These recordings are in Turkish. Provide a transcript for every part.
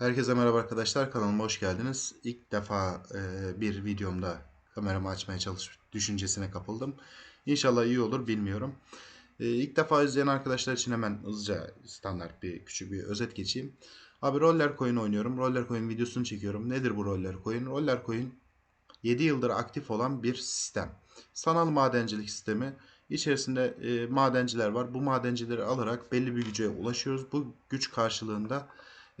Herkese merhaba arkadaşlar. Kanalıma hoş geldiniz. İlk defa e, bir videomda kameramı açmaya çalış düşüncesine kapıldım. İnşallah iyi olur bilmiyorum. E, ilk defa izleyen arkadaşlar için hemen hızlıca standart bir küçük bir özet geçeyim. Abi Roller Coin oynuyorum. Roller Coin videosunu çekiyorum. Nedir bu Roller Coin? Roller Coin 7 yıldır aktif olan bir sistem. Sanal madencilik sistemi. İçerisinde e, madenciler var. Bu madencileri alarak belli bir güce ulaşıyoruz. Bu güç karşılığında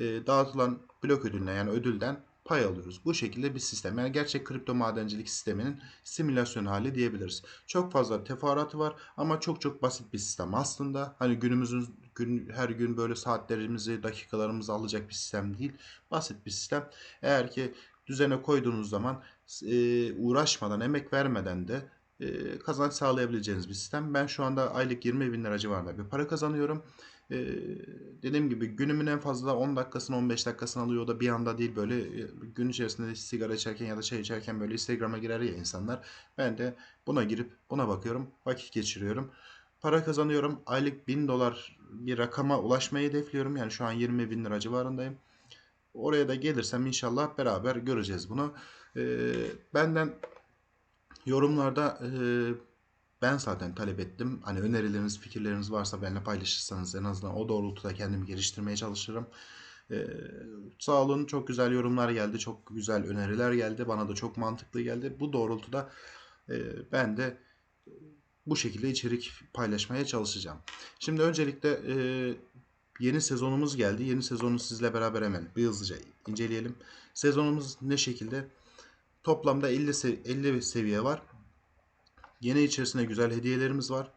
e, dağıtılan blok ödülüne yani ödülden pay alıyoruz. Bu şekilde bir sistem. Yani gerçek kripto madencilik sisteminin simülasyon hali diyebiliriz. Çok fazla teferruatı var ama çok çok basit bir sistem aslında. Hani günümüzün gün, her gün böyle saatlerimizi, dakikalarımızı alacak bir sistem değil. Basit bir sistem. Eğer ki düzene koyduğunuz zaman e, uğraşmadan, emek vermeden de e, kazanç sağlayabileceğiniz bir sistem. Ben şu anda aylık 20 bin lira civarında bir para kazanıyorum. Ee, dediğim gibi günümün en fazla 10 dakikasını 15 dakikasını alıyor. Da bir anda değil böyle e, gün içerisinde sigara içerken ya da çay içerken böyle Instagram'a girer ya insanlar. Ben de buna girip buna bakıyorum. Vakit geçiriyorum. Para kazanıyorum. Aylık 1000 dolar bir rakama ulaşmayı hedefliyorum. Yani şu an 20 bin lira civarındayım. Oraya da gelirsem inşallah beraber göreceğiz bunu. Ee, benden yorumlarda e, ben zaten talep ettim. Hani önerileriniz, fikirleriniz varsa benimle paylaşırsanız en azından o doğrultuda kendimi geliştirmeye çalışırım. Ee, sağ olun çok güzel yorumlar geldi. Çok güzel öneriler geldi. Bana da çok mantıklı geldi. Bu doğrultuda e, ben de bu şekilde içerik paylaşmaya çalışacağım. Şimdi öncelikle e, yeni sezonumuz geldi. Yeni sezonu sizle beraber hemen bir hızlıca inceleyelim. Sezonumuz ne şekilde? Toplamda 50, sev 50 seviye var. Yine içerisinde güzel hediyelerimiz var.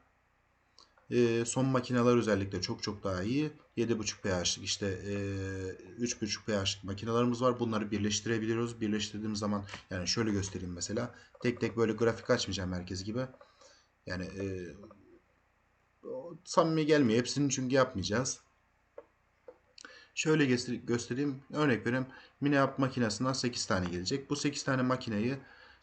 Ee, son makineler özellikle çok çok daha iyi. 7.5 pH'lik işte e, 3.5 pH'lik makinelerimiz var. Bunları birleştirebiliyoruz. Birleştirdiğimiz zaman yani şöyle göstereyim mesela. Tek tek böyle grafik açmayacağım herkes gibi. Yani e, samimi gelmiyor. Hepsini çünkü yapmayacağız. Şöyle göstereyim. Örnek vereyim. Mini yap makinesinden 8 tane gelecek. Bu 8 tane makineyi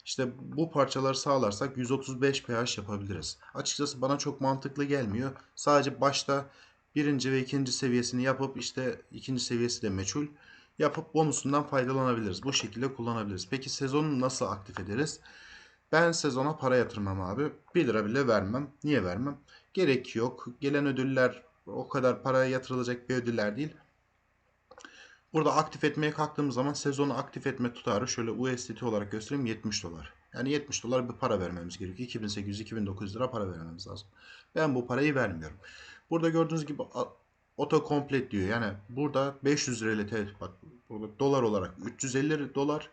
işte bu parçaları sağlarsak 135 pH yapabiliriz. Açıkçası bana çok mantıklı gelmiyor. Sadece başta birinci ve ikinci seviyesini yapıp işte ikinci seviyesi de meçhul yapıp bonusundan faydalanabiliriz. Bu şekilde kullanabiliriz. Peki sezonu nasıl aktif ederiz? Ben sezona para yatırmam abi. 1 lira bile vermem. Niye vermem? Gerek yok. Gelen ödüller o kadar paraya yatırılacak bir ödüller değil. Burada aktif etmeye kalktığımız zaman sezonu aktif etme tutarı şöyle USDT olarak göstereyim 70 dolar. Yani 70 dolar bir para vermemiz gerekiyor. 2800-2900 lira para vermemiz lazım. Ben bu parayı vermiyorum. Burada gördüğünüz gibi auto complete diyor. Yani burada 500 relate bak burada dolar olarak 350 dolar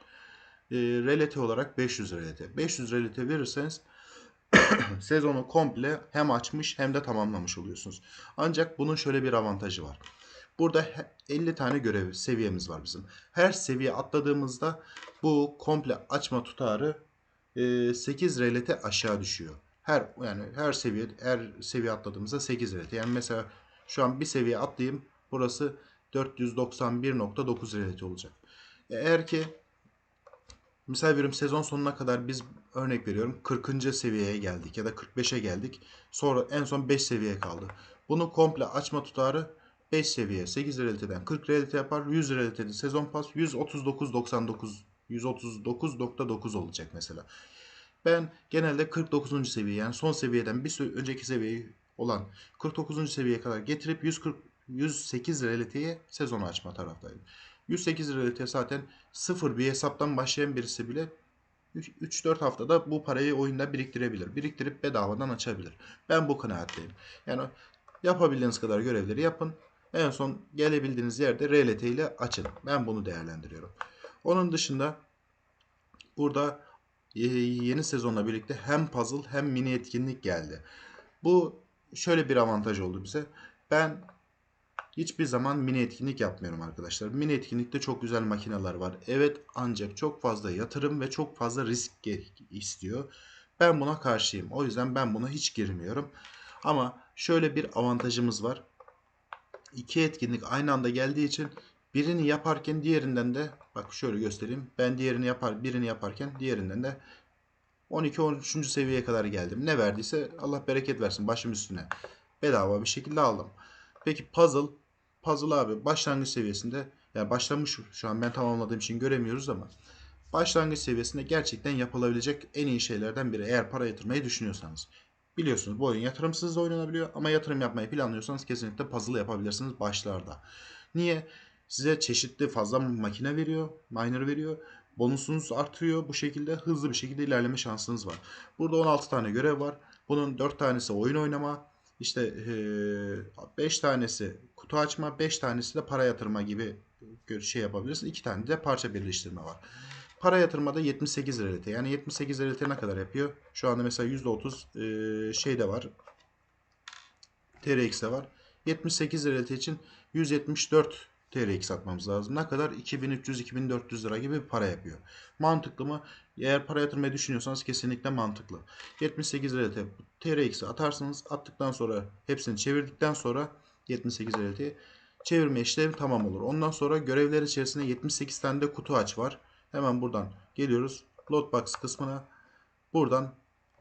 e, relate olarak 500 relate. 500 relate verirseniz sezonu komple hem açmış hem de tamamlamış oluyorsunuz. Ancak bunun şöyle bir avantajı var. Burada 50 tane görev seviyemiz var bizim. Her seviye atladığımızda bu komple açma tutarı 8 e, relete aşağı düşüyor. Her yani her seviye her seviye atladığımızda 8 relete. Yani mesela şu an bir seviye atlayayım. Burası 491.9 relete olacak. E, eğer ki misal veriyorum sezon sonuna kadar biz örnek veriyorum 40. seviyeye geldik ya da 45'e geldik. Sonra en son 5 seviye kaldı. Bunu komple açma tutarı 5 seviye 8 realiteden 40 realite yapar. 100 realitede sezon pas 139.99 139.9 olacak mesela. Ben genelde 49. seviye yani son seviyeden bir önceki seviyeyi olan 49. seviyeye kadar getirip 140 108 realiteye sezonu açma taraftayım. 108 realite zaten sıfır bir hesaptan başlayan birisi bile 3-4 haftada bu parayı oyunda biriktirebilir. Biriktirip bedavadan açabilir. Ben bu kanaatteyim. Yani yapabildiğiniz kadar görevleri yapın. En son gelebildiğiniz yerde RLT ile açın. Ben bunu değerlendiriyorum. Onun dışında burada yeni sezonla birlikte hem puzzle hem mini etkinlik geldi. Bu şöyle bir avantaj oldu bize. Ben hiçbir zaman mini etkinlik yapmıyorum arkadaşlar. Mini etkinlikte çok güzel makineler var. Evet ancak çok fazla yatırım ve çok fazla risk istiyor. Ben buna karşıyım. O yüzden ben buna hiç girmiyorum. Ama şöyle bir avantajımız var iki etkinlik aynı anda geldiği için birini yaparken diğerinden de bak şöyle göstereyim. Ben diğerini yapar birini yaparken diğerinden de 12-13. seviyeye kadar geldim. Ne verdiyse Allah bereket versin başım üstüne. Bedava bir şekilde aldım. Peki puzzle. Puzzle abi başlangıç seviyesinde Yani başlamış şu an ben tamamladığım için göremiyoruz ama başlangıç seviyesinde gerçekten yapılabilecek en iyi şeylerden biri eğer para yatırmayı düşünüyorsanız. Biliyorsunuz bu oyun yatırımsız da oynanabiliyor ama yatırım yapmayı planlıyorsanız kesinlikle puzzle yapabilirsiniz başlarda. Niye? Size çeşitli fazla makine veriyor, miner veriyor. Bonusunuz artıyor. Bu şekilde hızlı bir şekilde ilerleme şansınız var. Burada 16 tane görev var. Bunun 4 tanesi oyun oynama, işte 5 tanesi kutu açma, 5 tanesi de para yatırma gibi şey yapabilirsiniz. 2 tane de parça birleştirme var. Para yatırmada 78 realite. Yani 78 realite ne kadar yapıyor? Şu anda mesela %30 şey de var. TRX'de var. 78 realite için 174 TRX atmamız lazım. Ne kadar? 2300-2400 lira gibi bir para yapıyor. Mantıklı mı? Eğer para yatırmayı düşünüyorsanız kesinlikle mantıklı. 78 realite TRX'i atarsınız. Attıktan sonra hepsini çevirdikten sonra 78 realiteyi çevirme işlemi tamam olur. Ondan sonra görevler içerisinde 78 tane de kutu aç var. Hemen buradan geliyoruz. Loadbox kısmına. Buradan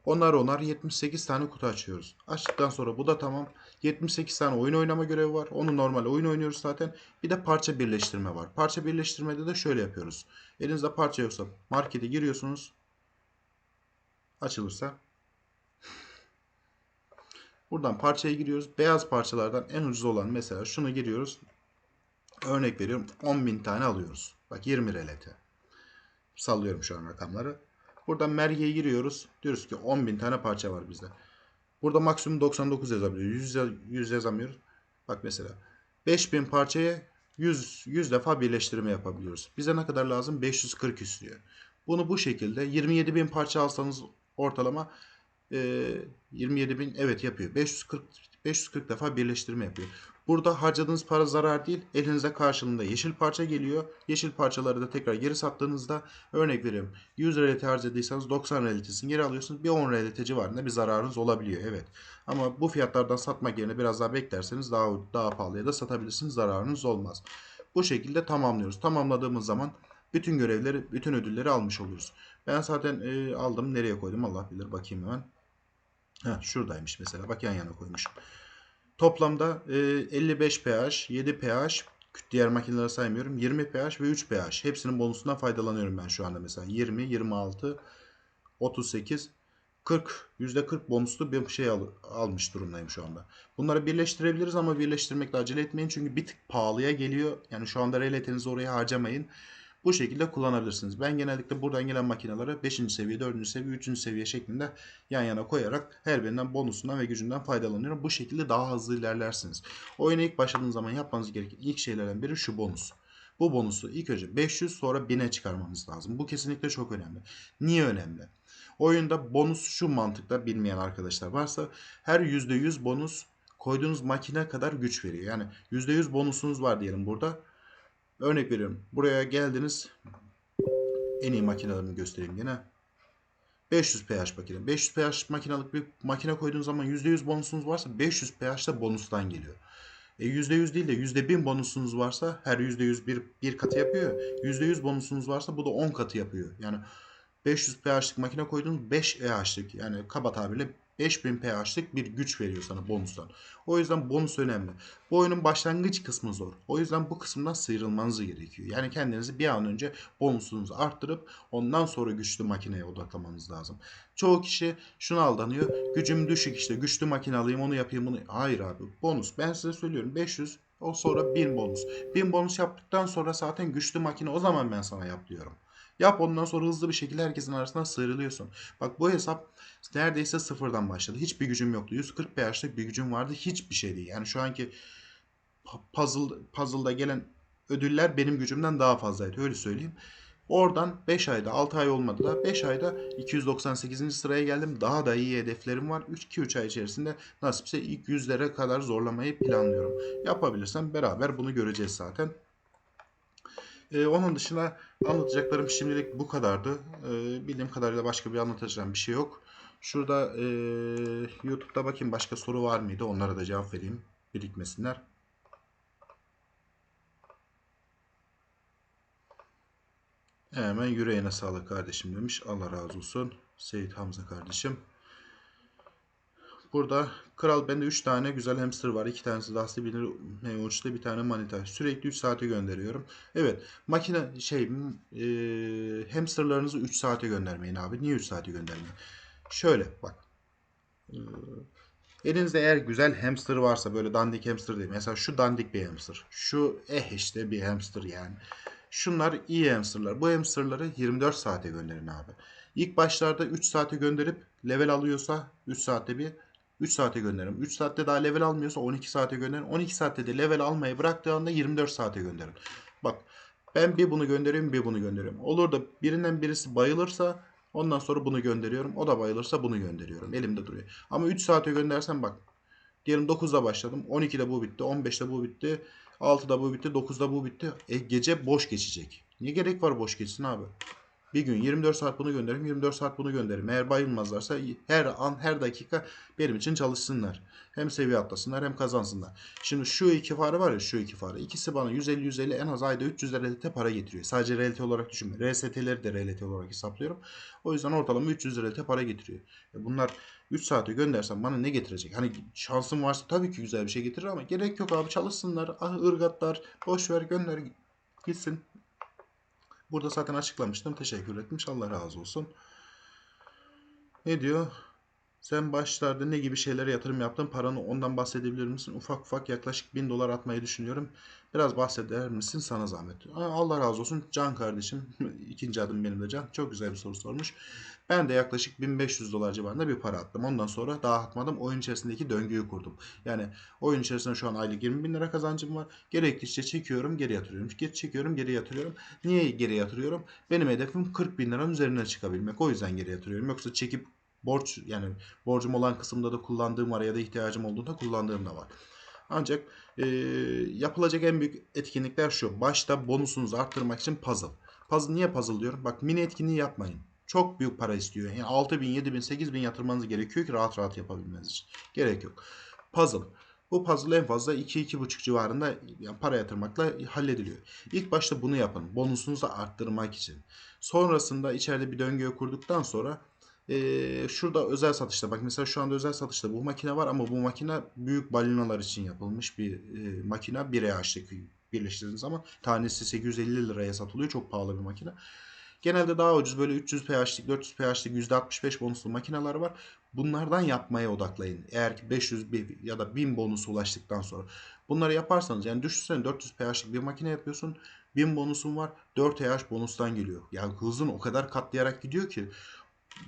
onar onar 78 tane kutu açıyoruz. Açtıktan sonra bu da tamam. 78 tane oyun oynama görevi var. Onu normal oyun oynuyoruz zaten. Bir de parça birleştirme var. Parça birleştirmede de şöyle yapıyoruz. Elinizde parça yoksa markete giriyorsunuz. Açılırsa. Buradan parçaya giriyoruz. Beyaz parçalardan en ucuz olan mesela şunu giriyoruz. Örnek veriyorum 10.000 tane alıyoruz. Bak 20 RLT. Sallıyorum şu an rakamları. Buradan merge'ye giriyoruz. Diyoruz ki 10.000 tane parça var bizde. Burada maksimum 99 yazabiliyoruz. 100, 100 yazamıyoruz. Bak mesela 5000 parçaya 100, 100 defa birleştirme yapabiliyoruz. Bize ne kadar lazım? 540 istiyor. Bunu bu şekilde 27.000 parça alsanız ortalama e, 27.000 evet yapıyor. 540 540 defa birleştirme yapıyor. Burada harcadığınız para zarar değil. Elinize karşılığında yeşil parça geliyor. Yeşil parçaları da tekrar geri sattığınızda örnek veriyorum. 100 realite harcadıysanız 90 realitesini geri alıyorsunuz. Bir 10 realite civarında bir zararınız olabiliyor. Evet. Ama bu fiyatlardan satmak yerine biraz daha beklerseniz daha daha pahalıya da satabilirsiniz. Zararınız olmaz. Bu şekilde tamamlıyoruz. Tamamladığımız zaman bütün görevleri, bütün ödülleri almış oluyoruz. Ben zaten e, aldım. Nereye koydum Allah bilir. Bakayım hemen. Heh, şuradaymış mesela. Bak yan yana koymuşum. Toplamda e, 55 pH, 7 pH, diğer makineleri saymıyorum. 20 pH ve 3 pH. Hepsinin bonusundan faydalanıyorum ben şu anda mesela. 20, 26, 38, 40, %40 bonuslu bir şey al, almış durumdayım şu anda. Bunları birleştirebiliriz ama birleştirmekte acele etmeyin. Çünkü bir tık pahalıya geliyor. Yani şu anda reletenizi oraya harcamayın. Bu şekilde kullanabilirsiniz. Ben genellikle buradan gelen makineleri 5. seviye, 4. seviye, 3. seviye şeklinde yan yana koyarak her birinden bonusundan ve gücünden faydalanıyorum. Bu şekilde daha hızlı ilerlersiniz. Oyuna ilk başladığınız zaman yapmanız gereken ilk şeylerden biri şu bonus. Bu bonusu ilk önce 500 sonra 1000'e çıkarmamız lazım. Bu kesinlikle çok önemli. Niye önemli? Oyunda bonus şu mantıkta bilmeyen arkadaşlar varsa her %100 bonus koyduğunuz makine kadar güç veriyor. Yani %100 bonusunuz var diyelim burada. Örnek veriyorum. Buraya geldiniz. En iyi makinelerimi göstereyim yine. 500 pH makine. 500 pH makinalık bir makine koyduğunuz zaman %100 bonusunuz varsa 500 pH da bonustan geliyor. E %100 değil de %1000 bonusunuz varsa her %100 bir, bir katı yapıyor. %100 bonusunuz varsa bu da 10 katı yapıyor. Yani 500 pH'lik makine koyduğunuz 5 pH'lik yani kaba tabirle 5000 pH'lik bir güç veriyor sana bonustan. O yüzden bonus önemli. Bu oyunun başlangıç kısmı zor. O yüzden bu kısımdan sıyrılmanız gerekiyor. Yani kendinizi bir an önce bonusunuzu arttırıp ondan sonra güçlü makineye odaklamanız lazım. Çoğu kişi şuna aldanıyor. Gücüm düşük işte güçlü makine alayım onu yapayım bunu. Hayır abi bonus. Ben size söylüyorum 500 o sonra 1000 bonus. 1000 bonus yaptıktan sonra zaten güçlü makine o zaman ben sana yap diyorum. Yap ondan sonra hızlı bir şekilde herkesin arasından sıyrılıyorsun. Bak bu hesap neredeyse sıfırdan başladı. Hiçbir gücüm yoktu. 140 pH'lık bir gücüm vardı. Hiçbir şey değil. Yani şu anki puzzle, puzzle'da gelen ödüller benim gücümden daha fazlaydı. Öyle söyleyeyim. Oradan 5 ayda 6 ay olmadı da 5 ayda 298. sıraya geldim. Daha da iyi hedeflerim var. 2-3 ay içerisinde nasipse ilk yüzlere kadar zorlamayı planlıyorum. Yapabilirsem beraber bunu göreceğiz zaten. Ee, onun dışında anlatacaklarım şimdilik bu kadardı. Ee, bildiğim kadarıyla başka bir anlatacağım bir şey yok. Şurada e, YouTube'da bakayım başka soru var mıydı? Onlara da cevap vereyim. Birikmesinler. Hemen yüreğine sağlık kardeşim demiş. Allah razı olsun. Seyit Hamza kardeşim. Burada kral bende 3 tane güzel hamster var. 2 tanesi Dusty bilir uçta bir tane manita. Sürekli 3 saate gönderiyorum. Evet makine şey e, hamsterlarınızı 3 saate göndermeyin abi. Niye 3 saate göndermeyin? Şöyle bak. Ee, Elinizde eğer güzel hamster varsa böyle dandik hamster değil. Mesela şu dandik bir hamster. Şu eh işte bir hamster yani. Şunlar iyi hamsterlar. Bu hamsterları 24 saate gönderin abi. İlk başlarda 3 saate gönderip level alıyorsa 3 saatte bir 3 saate gönderin. 3 saatte daha level almıyorsa 12 saate gönderin. 12 saatte de level almayı bıraktığı anda 24 saate gönderin. Bak ben bir bunu gönderiyorum bir bunu gönderiyorum. Olur da birinden birisi bayılırsa ondan sonra bunu gönderiyorum. O da bayılırsa bunu gönderiyorum. Elimde duruyor. Ama 3 saate göndersem bak. Diyelim 9'da başladım. 12'de bu bitti. 15'te bu bitti. 6'da bu bitti. 9'da bu bitti. E, gece boş geçecek. Niye gerek var boş geçsin abi? Bir gün 24 saat bunu gönderim, 24 saat bunu gönderim. Eğer bayılmazlarsa her an, her dakika benim için çalışsınlar. Hem seviye atlasınlar hem kazansınlar. Şimdi şu iki fare var ya şu iki fare. İkisi bana 150-150 en az ayda 300 RLT para getiriyor. Sadece RLT olarak düşünme. RST'leri de RLT olarak hesaplıyorum. O yüzden ortalama 300 RLT para getiriyor. E bunlar 3 saate göndersem bana ne getirecek? Hani şansım varsa tabii ki güzel bir şey getirir ama gerek yok abi çalışsınlar. Ah ırgatlar boş ver gönder gitsin. Burada zaten açıklamıştım. Teşekkür etmiş. Allah razı olsun. Ne diyor? Sen başlarda ne gibi şeylere yatırım yaptın? Paranı ondan bahsedebilir misin? Ufak ufak yaklaşık 1000 dolar atmayı düşünüyorum. Biraz bahseder misin? Sana zahmet. Allah razı olsun. Can kardeşim. ikinci adım benim de Can. Çok güzel bir soru sormuş. Ben de yaklaşık 1500 dolar civarında bir para attım. Ondan sonra daha atmadım. Oyun içerisindeki döngüyü kurdum. Yani oyun içerisinde şu an aylık 20 bin lira kazancım var. Gerektikçe çekiyorum geri yatırıyorum. Geç çekiyorum geri yatırıyorum. Niye geri yatırıyorum? Benim hedefim 40 bin liranın üzerine çıkabilmek. O yüzden geri yatırıyorum. Yoksa çekip borç yani borcum olan kısımda da kullandığım var ya da ihtiyacım olduğunda kullandığım da var. Ancak e, yapılacak en büyük etkinlikler şu. Başta bonusunuzu arttırmak için puzzle. Puzzle niye puzzle diyorum? Bak mini etkinliği yapmayın. Çok büyük para istiyor. Yani 6 bin, 7 bin, 8 bin yatırmanız gerekiyor ki rahat rahat yapabilmeniz için. Gerek yok. Puzzle. Bu puzzle en fazla 2-2,5 civarında yani para yatırmakla hallediliyor. İlk başta bunu yapın. Bonusunuzu arttırmak için. Sonrasında içeride bir döngüyü kurduktan sonra ee, şurada özel satışta bak mesela şu anda özel satışta bu makine var ama bu makine büyük balinalar için yapılmış bir e, makine. 1 EH'lik birleştirdiğiniz zaman tanesi 850 liraya satılıyor. Çok pahalı bir makine. Genelde daha ucuz böyle 300 pH'lik, 400 pH'lik %65 bonuslu makineler var. Bunlardan yapmaya odaklayın. Eğer ki 500 ya da 1000 bonusu ulaştıktan sonra. Bunları yaparsanız yani düşünsene 400 pH'lik bir makine yapıyorsun. 1000 bonusun var. 4 pH bonustan geliyor. Yani hızın o kadar katlayarak gidiyor ki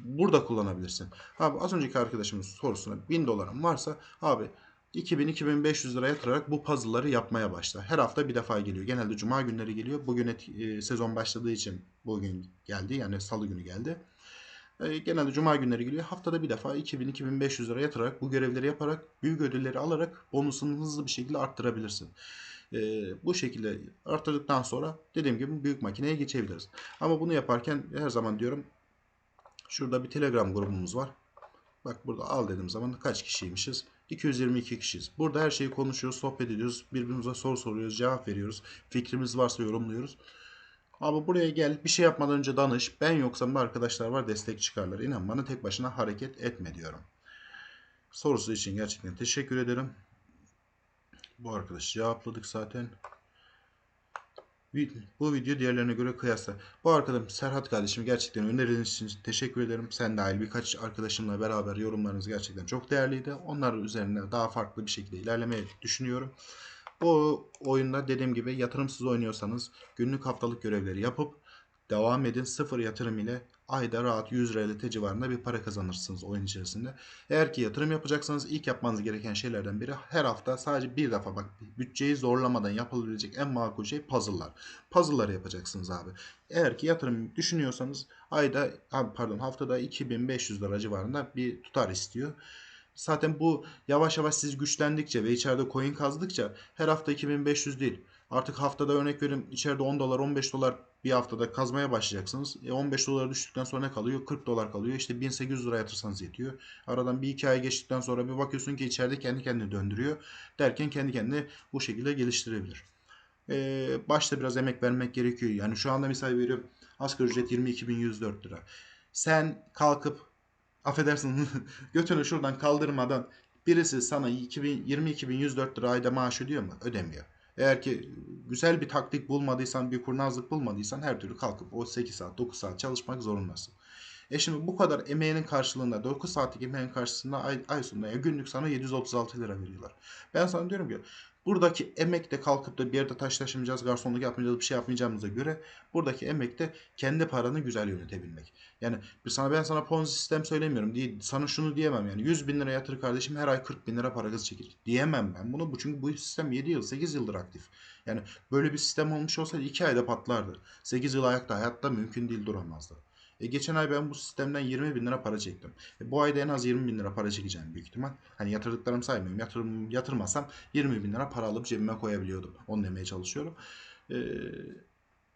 burada kullanabilirsin. Abi az önceki arkadaşımın sorusuna 1000 dolarım varsa abi 2000-2500 lira yatırarak bu puzzle'ları yapmaya başla. Her hafta bir defa geliyor. Genelde cuma günleri geliyor. Bugün et, e, sezon başladığı için bugün geldi. Yani salı günü geldi. E, genelde cuma günleri geliyor. Haftada bir defa 2000-2500 lira yatırarak bu görevleri yaparak büyük ödülleri alarak bonusunu hızlı bir şekilde arttırabilirsin. E, bu şekilde arttırdıktan sonra dediğim gibi büyük makineye geçebiliriz. Ama bunu yaparken her zaman diyorum şurada bir telegram grubumuz var. Bak burada al dediğim zaman kaç kişiymişiz? 222 kişiyiz. Burada her şeyi konuşuyoruz, sohbet ediyoruz. Birbirimize soru soruyoruz, cevap veriyoruz. Fikrimiz varsa yorumluyoruz. Abi buraya gel bir şey yapmadan önce danış. Ben yoksam da arkadaşlar var destek çıkarlar. İnan bana tek başına hareket etme diyorum. Sorusu için gerçekten teşekkür ederim. Bu arkadaşı cevapladık zaten. Bu video diğerlerine göre kıyasla. Bu arkadaşım Serhat kardeşim gerçekten önerileriniz için teşekkür ederim. Sen dahil birkaç arkadaşımla beraber yorumlarınız gerçekten çok değerliydi. Onlar üzerine daha farklı bir şekilde ilerlemeyi düşünüyorum. Bu oyunda dediğim gibi yatırımsız oynuyorsanız günlük haftalık görevleri yapıp devam edin. Sıfır yatırım ile ayda rahat 100 RLT civarında bir para kazanırsınız oyun içerisinde. Eğer ki yatırım yapacaksanız ilk yapmanız gereken şeylerden biri her hafta sadece bir defa bak bütçeyi zorlamadan yapılabilecek en makul şey puzzle'lar. Puzzle'ları yapacaksınız abi. Eğer ki yatırım düşünüyorsanız ayda pardon haftada 2500 lira civarında bir tutar istiyor. Zaten bu yavaş yavaş siz güçlendikçe ve içeride coin kazdıkça her hafta 2500 değil. Artık haftada örnek verin içeride 10 dolar 15 dolar bir haftada kazmaya başlayacaksınız. E 15 dolar düştükten sonra ne kalıyor? 40 dolar kalıyor. İşte 1800 lira yatırsanız yetiyor. Aradan bir iki ay geçtikten sonra bir bakıyorsun ki içeride kendi kendine döndürüyor. Derken kendi kendine bu şekilde geliştirebilir. Ee, başta biraz emek vermek gerekiyor. Yani şu anda misal veriyorum asgari ücret 22.104 lira. Sen kalkıp affedersin götünü şuradan kaldırmadan birisi sana 2000 22.104 lira ayda maaş ödüyor mu? Ödemiyor. Eğer ki güzel bir taktik bulmadıysan, bir kurnazlık bulmadıysan her türlü kalkıp o 8 saat, 9 saat çalışmak zorundasın. E şimdi bu kadar emeğinin karşılığında 9 saatlik emeğin karşısında ay, ay sonunda ya günlük sana 736 lira veriyorlar. Ben sana diyorum ki buradaki emekte kalkıp da bir yerde taş taşımayacağız, garsonluk yapmayacağız, bir şey yapmayacağımıza göre buradaki emekte kendi paranı güzel yönetebilmek. Yani bir sana ben sana ponzi sistem söylemiyorum. Değil, sana şunu diyemem yani 100 bin lira yatır kardeşim her ay 40 bin lira para kız çekil. Diyemem ben bunu. Bu çünkü bu sistem 7 yıl 8 yıldır aktif. Yani böyle bir sistem olmuş olsaydı 2 ayda patlardı. 8 yıl ayakta hayatta mümkün değil duramazdı. E geçen ay ben bu sistemden 20 bin lira para çektim. E bu ayda en az 20 bin lira para çekeceğim büyük ihtimal. Hani yatırdıklarımı saymıyorum. Yatırım, yatırmasam 20 bin lira para alıp cebime koyabiliyordum. Onu demeye çalışıyorum. E,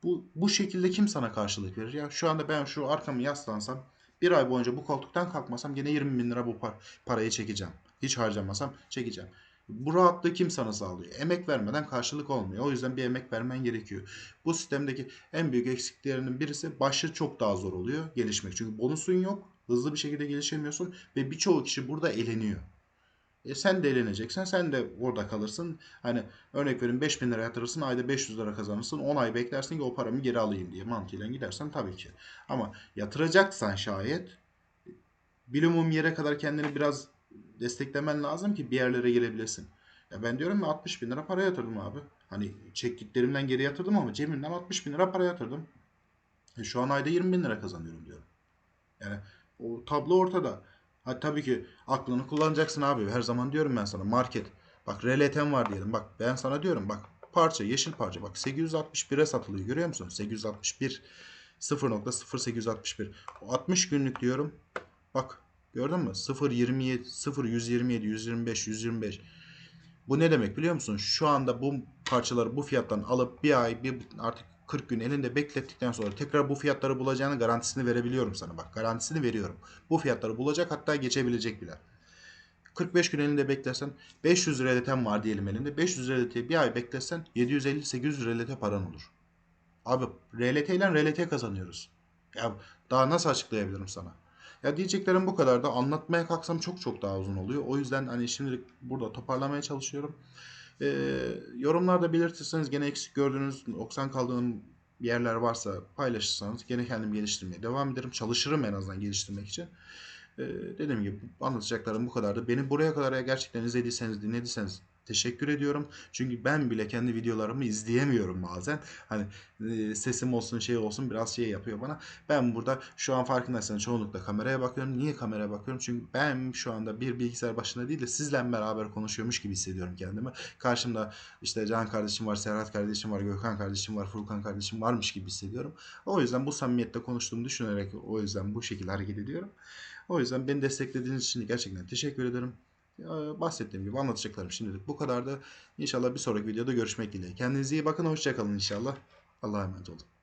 bu, bu şekilde kim sana karşılık verir? Ya şu anda ben şu arkamı yaslansam bir ay boyunca bu koltuktan kalkmasam gene 20 bin lira bu par parayı çekeceğim. Hiç harcamasam çekeceğim. Bu rahatlığı kim sana sağlıyor? Emek vermeden karşılık olmuyor. O yüzden bir emek vermen gerekiyor. Bu sistemdeki en büyük eksikliklerinin birisi başı çok daha zor oluyor gelişmek. Çünkü bonusun yok. Hızlı bir şekilde gelişemiyorsun ve birçoğu kişi burada eleniyor. E sen de eğleneceksen sen de orada kalırsın. Hani örnek verin 5000 lira yatırırsın ayda 500 lira kazanırsın. 10 ay beklersin ki o paramı geri alayım diye mantığıyla gidersen tabii ki. Ama yatıracaksan şayet bilumum yere kadar kendini biraz desteklemen lazım ki bir yerlere gelebilesin. Ya ben diyorum ya 60 bin lira para yatırdım abi. Hani çektiklerimden geri yatırdım ama cebimden 60 bin lira para yatırdım. E şu an ayda 20 bin lira kazanıyorum diyorum. Yani o tablo ortada. Ha tabii ki aklını kullanacaksın abi. Her zaman diyorum ben sana market. Bak RLT'm var diyelim. Bak ben sana diyorum bak parça yeşil parça bak 861'e satılıyor görüyor musun? 861 0.0861 60 günlük diyorum. Bak gördün mü? 0.27 0.127 125 125 bu ne demek biliyor musun? Şu anda bu parçaları bu fiyattan alıp bir ay bir artık 40 gün elinde beklettikten sonra tekrar bu fiyatları bulacağını garantisini verebiliyorum sana. Bak garantisini veriyorum. Bu fiyatları bulacak hatta geçebilecek bile. 45 gün elinde beklersen 500 RLT'm var diyelim elinde. 500 RLT'yi bir ay beklersen 750-800 RLT paran olur. Abi RLT ile RLT kazanıyoruz. Ya daha nasıl açıklayabilirim sana? Ya diyeceklerim bu kadar da anlatmaya kalksam çok çok daha uzun oluyor. O yüzden hani şimdilik burada toparlamaya çalışıyorum. Ee, yorumlarda belirtirseniz gene eksik gördüğünüz, oksan kaldığım yerler varsa paylaşırsanız gene kendim geliştirmeye devam ederim. Çalışırım en azından geliştirmek için. Ee, dediğim gibi anlatacaklarım bu kadardı. Beni buraya kadar gerçekten izlediyseniz, dinlediyseniz teşekkür ediyorum. Çünkü ben bile kendi videolarımı izleyemiyorum bazen. Hani e, sesim olsun şey olsun biraz şey yapıyor bana. Ben burada şu an farkındaysanız çoğunlukla kameraya bakıyorum. Niye kameraya bakıyorum? Çünkü ben şu anda bir bilgisayar başında değil de sizle beraber konuşuyormuş gibi hissediyorum kendimi. Karşımda işte Can kardeşim var, Serhat kardeşim var, Gökhan kardeşim var, Furkan kardeşim varmış gibi hissediyorum. O yüzden bu samimiyette konuştuğumu düşünerek o yüzden bu şekilde hareket ediyorum. O yüzden beni desteklediğiniz için gerçekten teşekkür ederim. Bahsettiğim gibi anlatacaklarım şimdilik bu kadardı. İnşallah bir sonraki videoda görüşmek dileğiyle. Kendinize iyi bakın. Hoşçakalın inşallah. Allah'a emanet olun.